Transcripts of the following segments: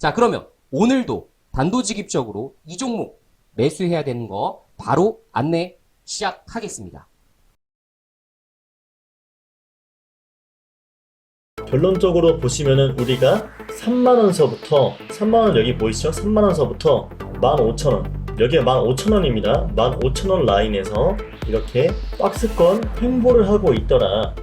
자 그러면 오늘도 단도직입적으로 이 종목 매수해야 되는 거 바로 안내 시작하겠습니다. 결론적으로 보시면은 우리가 3만원서부터 3만원 여기 보이시죠? 3만원서부터 15,000원 여기가 15,000원입니다 15,000원 라인에서 이렇게 박스권 횡보를 하고 있더라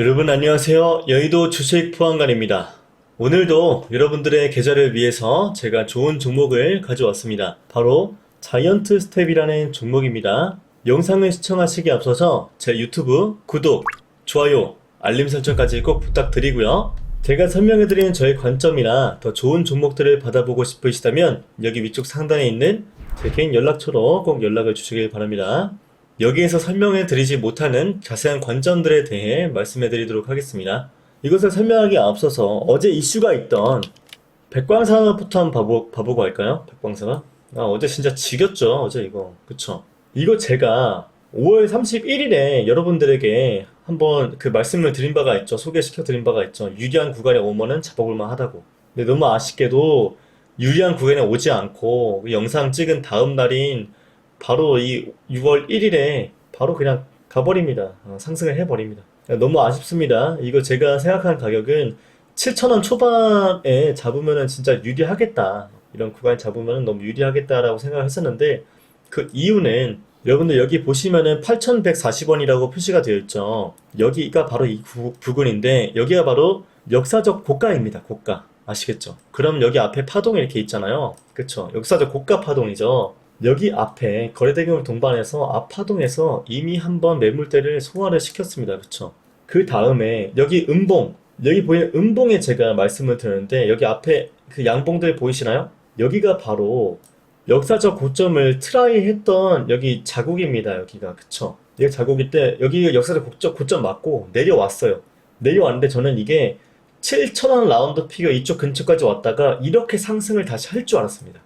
여러분 안녕하세요 여의도 주식 보안관입니다 오늘도 여러분들의 계좌를 위해서 제가 좋은 종목을 가져왔습니다. 바로 자이언트 스텝이라는 종목입니다. 영상을 시청하시기 앞서서 제 유튜브 구독, 좋아요, 알림 설정까지 꼭 부탁드리고요. 제가 설명해드리는 저의 관점이나 더 좋은 종목들을 받아보고 싶으시다면 여기 위쪽 상단에 있는 제 개인 연락처로 꼭 연락을 주시길 바랍니다. 여기에서 설명해 드리지 못하는 자세한 관점들에 대해 말씀해 드리도록 하겠습니다. 이것을 설명하기 앞서서 어제 이슈가 있던 백광산업부터 한번 봐보, 봐보고 할까요? 백광산업? 아, 어제 진짜 지겼죠, 어제 이거. 그쵸? 이거 제가 5월 31일에 여러분들에게 한번 그 말씀을 드린 바가 있죠. 소개시켜 드린 바가 있죠. 유리한 구간에 오면은 잡아볼만 하다고. 근데 너무 아쉽게도 유리한 구간에 오지 않고 그 영상 찍은 다음 날인 바로 이 6월 1일에 바로 그냥 가버립니다. 어, 상승을 해버립니다. 너무 아쉽습니다. 이거 제가 생각한 가격은 7,000원 초반에 잡으면은 진짜 유리하겠다. 이런 구간 잡으면은 너무 유리하겠다라고 생각을 했었는데 그 이유는 여러분들 여기 보시면은 8,140원이라고 표시가 되어 있죠. 여기가 바로 이 구- 부근인데 여기가 바로 역사적 고가입니다. 고가. 아시겠죠? 그럼 여기 앞에 파동이 이렇게 있잖아요. 그쵸? 역사적 고가 파동이죠. 여기 앞에 거래대금을 동반해서 앞 파동에서 이미 한번 매물대를 소화를 시켰습니다. 그쵸? 그 다음에 여기 음봉, 여기 보이는 음봉에 제가 말씀을 드렸는데 여기 앞에 그 양봉들 보이시나요? 여기가 바로 역사적 고점을 트라이 했던 여기 자국입니다. 여기가 그쵸? 여기 자국일 때 여기 역사적 고점, 고점 맞고 내려왔어요. 내려왔는데 저는 이게 7,000원 라운드 피겨 이쪽 근처까지 왔다가 이렇게 상승을 다시 할 줄 알았습니다.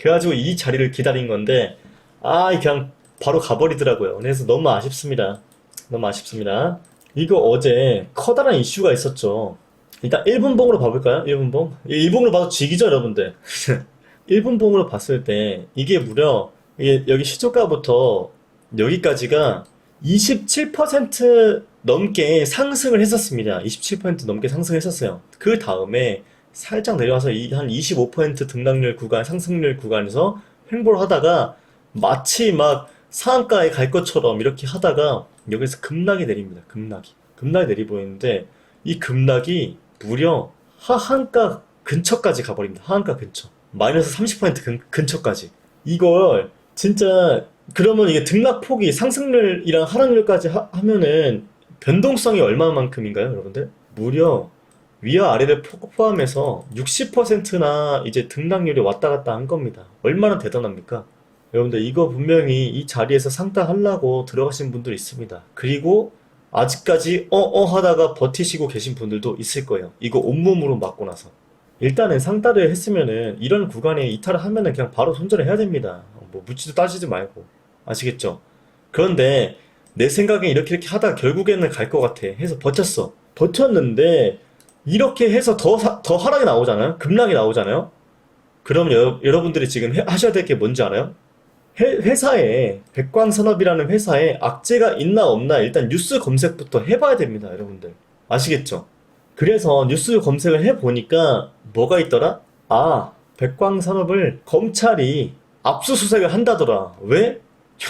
그래가지고 이 자리를 기다린 건데 아 그냥 바로 가버리더라고요. 그래서 너무 아쉽습니다. 너무 아쉽습니다. 이거 어제 커다란 이슈가 있었죠. 일단 1분봉으로 봐볼까요? 1분봉? 1분봉으로 봐도 지기죠, 여러분들. 1분봉으로 봤을 때 이게 무려 이게 여기 시초가부터 여기까지가 27% 넘게 상승을 했었습니다. 27% 넘게 상승했었어요. 그 다음에 살짝 내려와서 이- 한 25% 등락률 구간, 상승률 구간에서 횡보를 하다가 마치 막 상한가에 갈 것처럼 이렇게 하다가 여기서 급락이 내립니다. 급락이. 급락이 내리보이는데 이 급락이 무려 하한가 근처까지 가버립니다. 하한가 근처. 마이너스 30% 근, 근처까지. 이걸 진짜 그러면 이게 등락폭이 상승률이랑 하락률까지 하, 하면은 변동성이 얼마만큼인가요, 여러분들? 무려 위와 아래를 포- 포함해서 60%나 이제 등락률이 왔다 갔다 한 겁니다. 얼마나 대단합니까? 여러분들 이거 분명히 이 자리에서 상따하려고 들어가신 분들 있습니다. 그리고 아직까지 어어 하다가 버티시고 계신 분들도 있을 거예요. 이거 온몸으로 맞고 나서. 일단은 상따를 했으면은 이런 구간에 이탈을 하면은 그냥 바로 손절을 해야 됩니다. 뭐 묻지도 따지지 말고. 아시겠죠? 그런데 내 생각엔 이렇게 이렇게 하다가 결국에는 갈 것 같아. 해서 버텼어. 버텼는데 이렇게 해서 더, 사- 더 하락이 나오잖아요? 급락이 나오잖아요? 그럼 여, 여러분들이 지금 해- 하셔야 될 게 뭔지 알아요? 회, 회사에, 백광산업이라는 회사에 악재가 있나 없나 일단 뉴스 검색부터 해봐야 됩니다, 여러분들. 아시겠죠? 그래서 뉴스 검색을 해보니까 뭐가 있더라? 아, 백광산업을 검찰이 압수수색을 한다더라. 왜?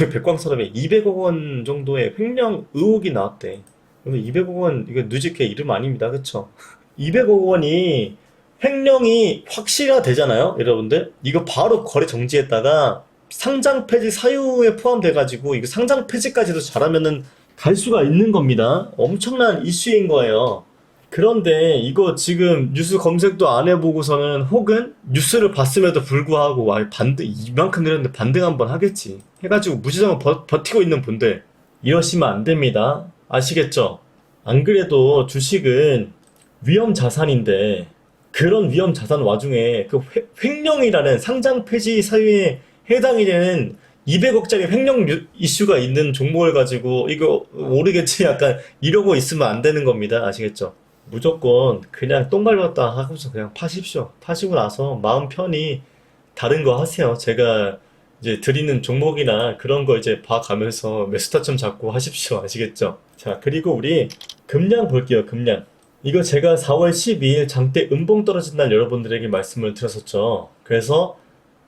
여기 백광산업에 200억 원 정도의 횡령 의혹이 나왔대. 그러면 200억 원, 이거 누직해 이름 아닙니다. 그쵸? 200억 원이 횡령이 확실화되잖아요, 여러분들? 이거 바로 거래 정지했다가 상장 폐지 사유에 포함돼가지고 이거 상장 폐지까지도 잘하면은 갈 수가 있는 겁니다. 엄청난 이슈인 거예요. 그런데 이거 지금 뉴스 검색도 안 해보고서는 혹은 뉴스를 봤음에도 불구하고 와 반등 이만큼 내렸는데 반등 한번 하겠지 해가지고 무지성을 버, 버티고 있는 분들 이러시면 안 됩니다. 아시겠죠? 안 그래도 주식은 위험 자산인데 그런 위험 자산 와중에 그 획- 횡령이라는 상장 폐지 사유에 해당이 되는 200억짜리 횡령 뉴- 이슈가 있는 종목을 가지고 이거 모르겠지 약간 이러고 있으면 안 되는 겁니다. 아시겠죠? 무조건 그냥 똥 밟았다 하고서 그냥 파십시오. 파시고 나서 마음 편히 다른 거 하세요. 제가 이제 드리는 종목이나 그런 거 이제 봐가면서 매수 타점 잡고 하십시오. 아시겠죠? 자, 그리고 우리 금량 볼게요. 금량. 이거 제가 4월 12일 장대 음봉 떨어진 날 여러분들에게 말씀을 드렸었죠. 그래서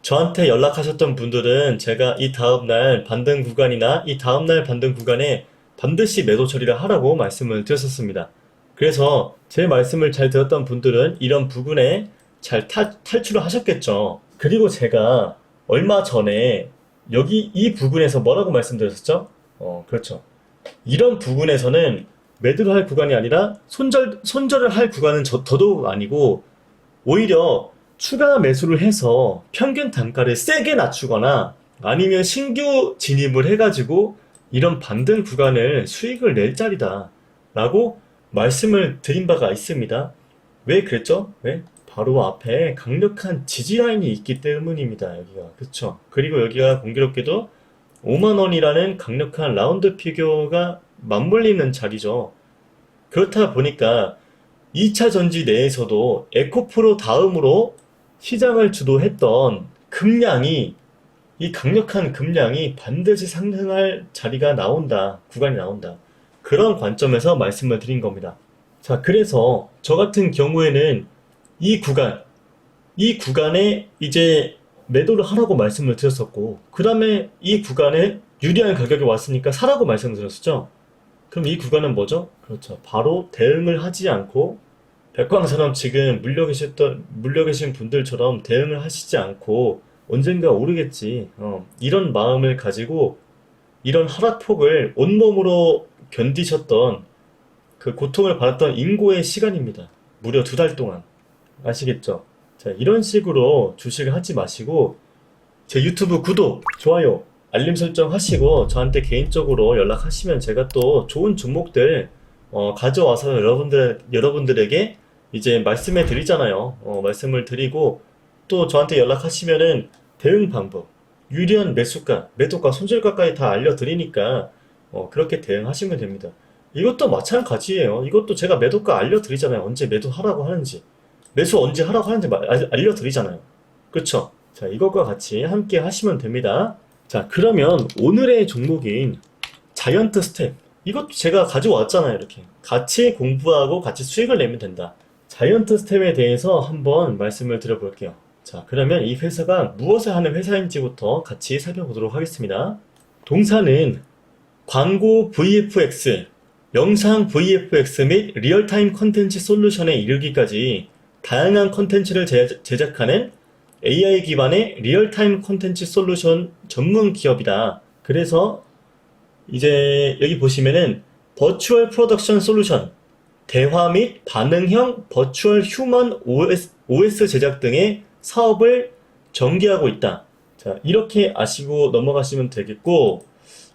저한테 연락하셨던 분들은 제가 이 다음날 반등 구간이나 이 다음날 반등 구간에 반드시 매도 처리를 하라고 말씀을 드렸었습니다. 그래서 제 말씀을 잘 들었던 분들은 이런 부분에 잘 탈, 탈출을 하셨겠죠. 그리고 제가 얼마 전에 여기 이 부분에서 뭐라고 말씀드렸었죠? 어, 그렇죠. 이런 부분에서는 매도를 할 구간이 아니라 손절, 손절을 할 구간은 저, 더더욱 아니고 오히려 추가 매수를 해서 평균 단가를 세게 낮추거나 아니면 신규 진입을 해가지고 이런 반등 구간을 수익을 낼 자리다. 라고 말씀을 드린 바가 있습니다. 왜 그랬죠? 왜? 바로 앞에 강력한 지지 라인이 있기 때문입니다. 여기가. 그쵸? 그리고 여기가 공교롭게도 5만 원이라는 강력한 라운드 피규어가 맞물리는 자리죠. 그렇다 보니까 2차 전지 내에서도 에코프로 다음으로 시장을 주도했던 금량이 이 강력한 금량이 반드시 상승할 자리가 나온다. 구간이 나온다. 그런 관점에서 말씀을 드린 겁니다. 자, 그래서 저 같은 경우에는 이 구간, 이 구간에 이제 매도를 하라고 말씀을 드렸었고, 그 다음에 이 구간에 유리한 가격이 왔으니까 사라고 말씀을 드렸었죠. 그럼 이 구간은 뭐죠? 그렇죠. 바로 대응을 하지 않고, 백광처럼 지금 물려 계셨던, 물려 계신 분들처럼 대응을 하시지 않고, 언젠가 오르겠지. 어, 이런 마음을 가지고, 이런 하락폭을 온몸으로 견디셨던, 그 고통을 받았던 인고의 시간입니다. 무려 두 달 동안. 아시겠죠? 자, 이런 식으로 주식을 하지 마시고, 제 유튜브 구독, 좋아요, 알림 설정 하시고, 저한테 개인적으로 연락하시면 제가 또 좋은 종목들, 어, 가져와서 여러분들, 여러분들에게 이제 말씀해 드리잖아요. 어, 말씀을 드리고, 또 저한테 연락하시면은 대응 방법, 유리한 매수가, 매도가, 손절가까지 다 알려드리니까, 어, 그렇게 대응하시면 됩니다. 이것도 마찬가지예요. 이것도 제가 매도가 알려드리잖아요. 언제 매도하라고 하는지. 매수 언제 하라고 하는지 알려드리잖아요. 그쵸? 자, 이것과 같이 함께 하시면 됩니다. 자, 그러면 오늘의 종목인 자이언트 스텝. 이것도 제가 가져왔잖아요. 이렇게. 같이 공부하고 같이 수익을 내면 된다. 자이언트 스텝에 대해서 한번 말씀을 드려볼게요. 자, 그러면 이 회사가 무엇을 하는 회사인지부터 같이 살펴보도록 하겠습니다. 동사는 광고 VFX, 영상 VFX 및 리얼타임 컨텐츠 솔루션에 이르기까지 다양한 컨텐츠를 제- 제작하는 AI 기반의 리얼타임 컨텐츠 솔루션 전문 기업이다. 그래서 이제 여기 보시면은 버추얼 프로덕션 솔루션, 대화 및 반응형 버추얼 휴먼 OS, OS 제작 등의 사업을 전개하고 있다. 자, 이렇게 아시고 넘어가시면 되겠고,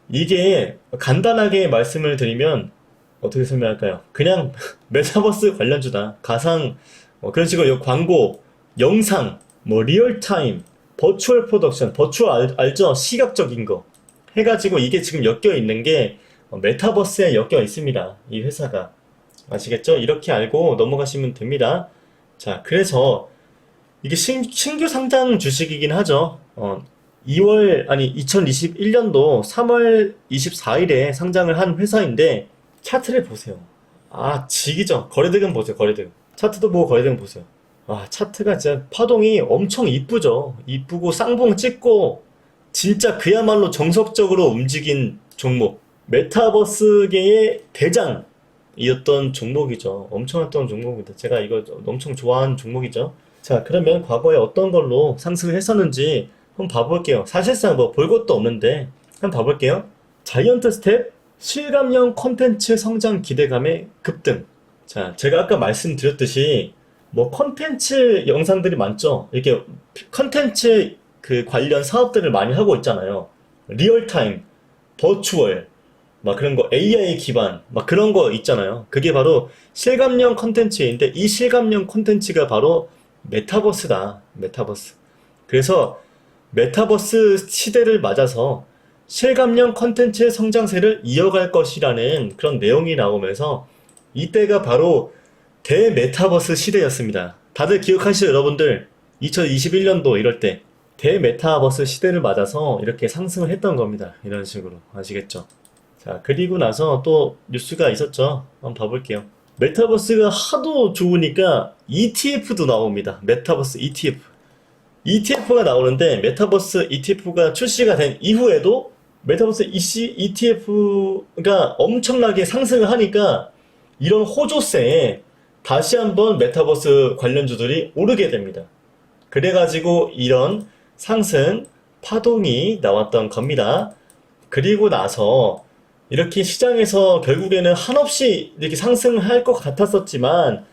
이게 간단하게 말씀을 드리면 어떻게 설명할까요? 그냥 메타버스 관련주다. 가상 뭐 그런 식으로 요 광고, 영상, 뭐 리얼타임, 버추얼 프로덕션, 버추얼 알, 알죠? 시각적인 거 해가지고 이게 지금 엮여 있는 게 어, 메타버스에 엮여 있습니다. 이 회사가 아시겠죠? 이렇게 알고 넘어가시면 됩니다. 자, 그래서 이게 신, 신규 상장 주식이긴 하죠. 어, 2월 아니 2021년도 3월 24일에 상장을 한 회사인데 차트를 보세요. 아, 지기죠. 거래대금 보세요. 거래대금. 차트도 보고 거래대금 보세요. 아, 차트가 진짜 파동이 엄청 이쁘죠. 이쁘고 쌍봉 찍고 진짜 그야말로 정석적으로 움직인 종목. 메타버스계의 대장이었던 종목이죠. 엄청났던 종목입니다. 제가 이거 엄청 좋아하는 종목이죠. 자, 그러면 과거에 어떤 걸로 상승을 했었는지 한번 봐볼게요. 사실상 뭐 볼 것도 없는데 한번 봐볼게요. 자이언트 스텝 실감형 콘텐츠 성장 기대감의 급등. 자, 제가 아까 말씀드렸듯이 뭐 콘텐츠 영상들이 많죠. 이렇게 콘텐츠 그 관련 사업들을 많이 하고 있잖아요. 리얼타임, 버추얼, 막 그런 거 AI 기반, 막 그런 거 있잖아요. 그게 바로 실감형 콘텐츠인데 이 실감형 콘텐츠가 바로 메타버스다. 메타버스. 그래서 메타버스 시대를 맞아서 실감형 콘텐츠의 성장세를 이어갈 것이라는 그런 내용이 나오면서 이때가 바로 대메타버스 시대였습니다. 다들 기억하시죠, 여러분들? 2021년도 이럴 때 대메타버스 시대를 맞아서 이렇게 상승을 했던 겁니다. 이런 식으로 아시겠죠? 자, 그리고 나서 또 뉴스가 있었죠. 한번 봐볼게요. 메타버스가 하도 좋으니까 ETF도 나옵니다. 메타버스 ETF. ETF가 나오는데 메타버스 ETF가 출시가 된 이후에도 메타버스 ETF가 엄청나게 상승을 하니까 이런 호조세에 다시 한번 메타버스 관련주들이 오르게 됩니다. 그래가지고 이런 상승 파동이 나왔던 겁니다. 그리고 나서 이렇게 시장에서 결국에는 한없이 이렇게 상승할 것 같았었지만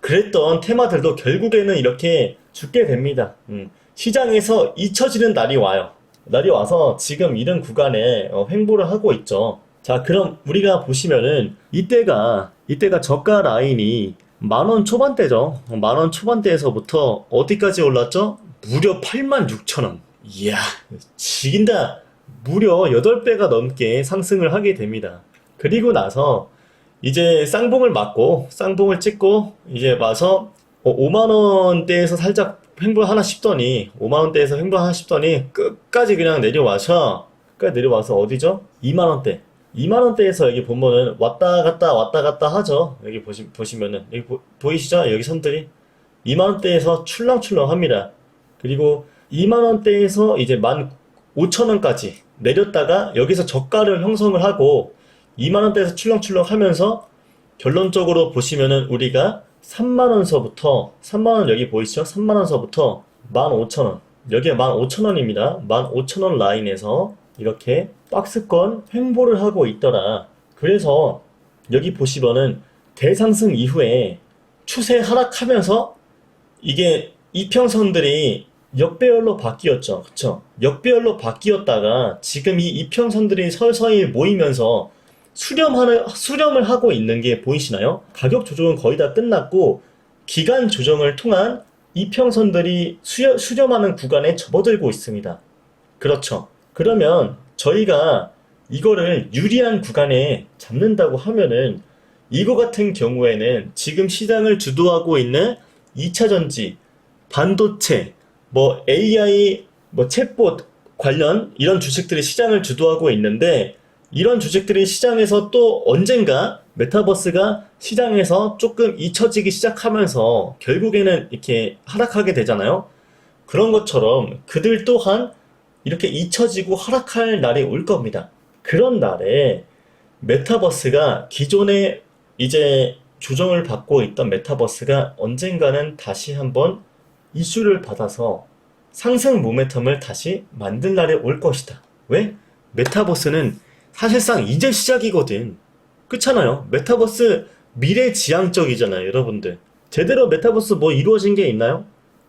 그랬던 테마들도 결국에는 이렇게 죽게 됩니다. 음, 시장에서 잊혀지는 날이 와요. 내려와서 지금 이런 구간에 어, 횡보를 하고 있죠. 자, 그럼 우리가 보시면은 이때가 이때가 저가 라인이 만원 초반대죠. 만원 초반대에서부터 어디까지 올랐죠? 무려 8만 6천 원. 이야, 지긴다. 무려 8배가 넘게 상승을 하게 됩니다. 그리고 나서 이제 쌍봉을 맞고 쌍봉을 찍고 이제 와서 5만 원대에서 살짝 횡보 하나 싶더니 5만 원대에서 횡보 하나 싶더니 끝까지 그냥 내려와서 끝까지 내려와서 어디죠? 2만 원대. 2만 원대에서 여기 보면은 왔다 갔다 왔다 갔다 하죠. 여기 보시, 보시면은 여기 보, 이시죠 여기 선들이 2만 원대에서 출렁출렁 합니다. 그리고 2만 원대에서 이제 1만 5천 원까지 내렸다가 여기서 저가를 형성을 하고 2만 원대에서 출렁출렁 하면서 결론적으로 보시면은 우리가 3만 원서부터 3만 원 여기 보이시죠? 3만 원서부터 15,000원 여기에 15,000원입니다. 15,000원 라인에서 이렇게 박스권 횡보를 하고 있더라. 그래서 여기 보시면은 대상승 이후에 추세 하락하면서 이게 이평선들이 역배열로 바뀌었죠. 그쵸? 역배열로 바뀌었다가 지금 이 이평선들이 서서히 모이면서 수렴하는, 수렴을 하고 있는 게 보이시나요? 가격 조정은 거의 다 끝났고, 기간 조정을 통한 이평선들이 수렴, 수렴하는 구간에 접어들고 있습니다. 그렇죠. 그러면 저희가 이거를 유리한 구간에 잡는다고 하면은 이거 같은 경우에는 지금 시장을 주도하고 있는 2차 전지, 반도체, 뭐 AI, 뭐 챗봇 관련 이런 주식들이 시장을 주도하고 있는데 이런 주식들이 시장에서 또 언젠가 메타버스가 시장에서 조금 잊혀지기 시작하면서 결국에는 이렇게 하락하게 되잖아요. 그런 것처럼 그들 또한 이렇게 잊혀지고 하락할 날이 올 겁니다. 그런 날에 메타버스가 기존에 이제 조정을 받고 있던 메타버스가 언젠가는 다시 한번 이슈를 받아서 상승 모멘텀을 다시 만든 날이 올 것이다. 왜? 메타버스는 사실상 이제 시작이거든. 그렇잖아요. 메타버스 미래지향적이잖아요, 여러분들. 제대로 메타버스 뭐 이루어진 게 있나요?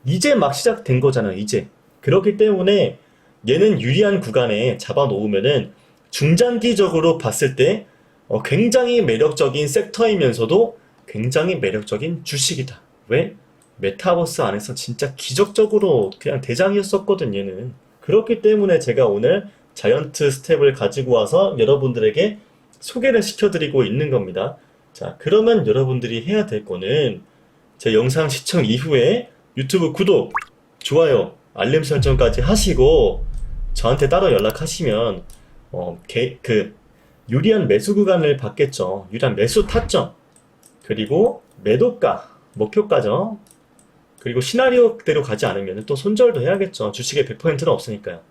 이제 막 시작된 거잖아요, 이제. 그렇기 때문에 얘는 유리한 구간에 잡아놓으면은 중장기적으로 봤을 때 어, 굉장히 매력적인 섹터이면서도 굉장히 매력적인 주식이다. 왜? 메타버스 안에서 진짜 기적적으로 그냥 대장이었었거든, 얘는. 그렇기 때문에 제가 오늘 자이언트 스텝을 가지고 와서 여러분들에게 소개를 시켜드리고 있는 겁니다. 자, 그러면 여러분들이 해야 될 거는 제 영상 시청 이후에 유튜브 구독, 좋아요, 알림 설정까지 하시고 저한테 따로 연락하시면 어, 개- 그 유리한 매수 구간을 받겠죠. 유리한 매수 타점, 그리고 매도가, 목표가죠. 그리고 시나리오대로 가지 않으면 또 손절도 해야겠죠. 주식의 100%는 없으니까요.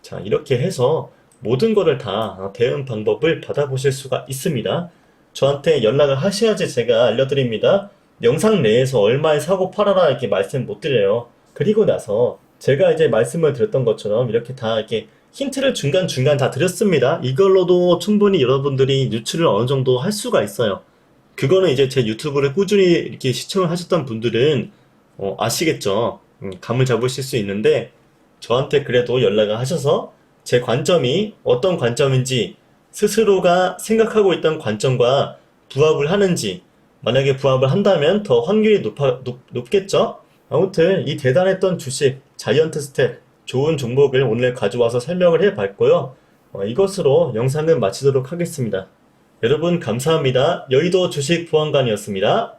자, 이렇게 해서 모든 거를 다 대응 방법을 받아보실 수가 있습니다. 저한테 연락을 하셔야지 제가 알려드립니다. 영상 내에서 얼마에 사고 팔아라 이렇게 말씀 못 드려요. 그리고 나서 제가 이제 말씀을 드렸던 것처럼 이렇게 다 이렇게 힌트를 중간중간 다 드렸습니다. 이걸로도 충분히 여러분들이 유출을 어느 정도 할 수가 있어요. 그거는 이제 제 유튜브를 꾸준히 이렇게 시청을 하셨던 분들은 어, 아시겠죠. 음, 감을 잡으실 수 있는데 저한테 그래도 연락을 하셔서 제 관점이 어떤 관점인지 스스로가 생각하고 있던 관점과 부합을 하는지 만약에 부합을 한다면 더 확률이 높아, 높, 높겠죠? 아무튼 이 대단했던 주식 자이언트 스텝 좋은 종목을 오늘 가져와서 설명을 해봤고요. 어, 이것으로 영상은 마치도록 하겠습니다. 여러분 감사합니다. 여의도 주식 보안관이었습니다.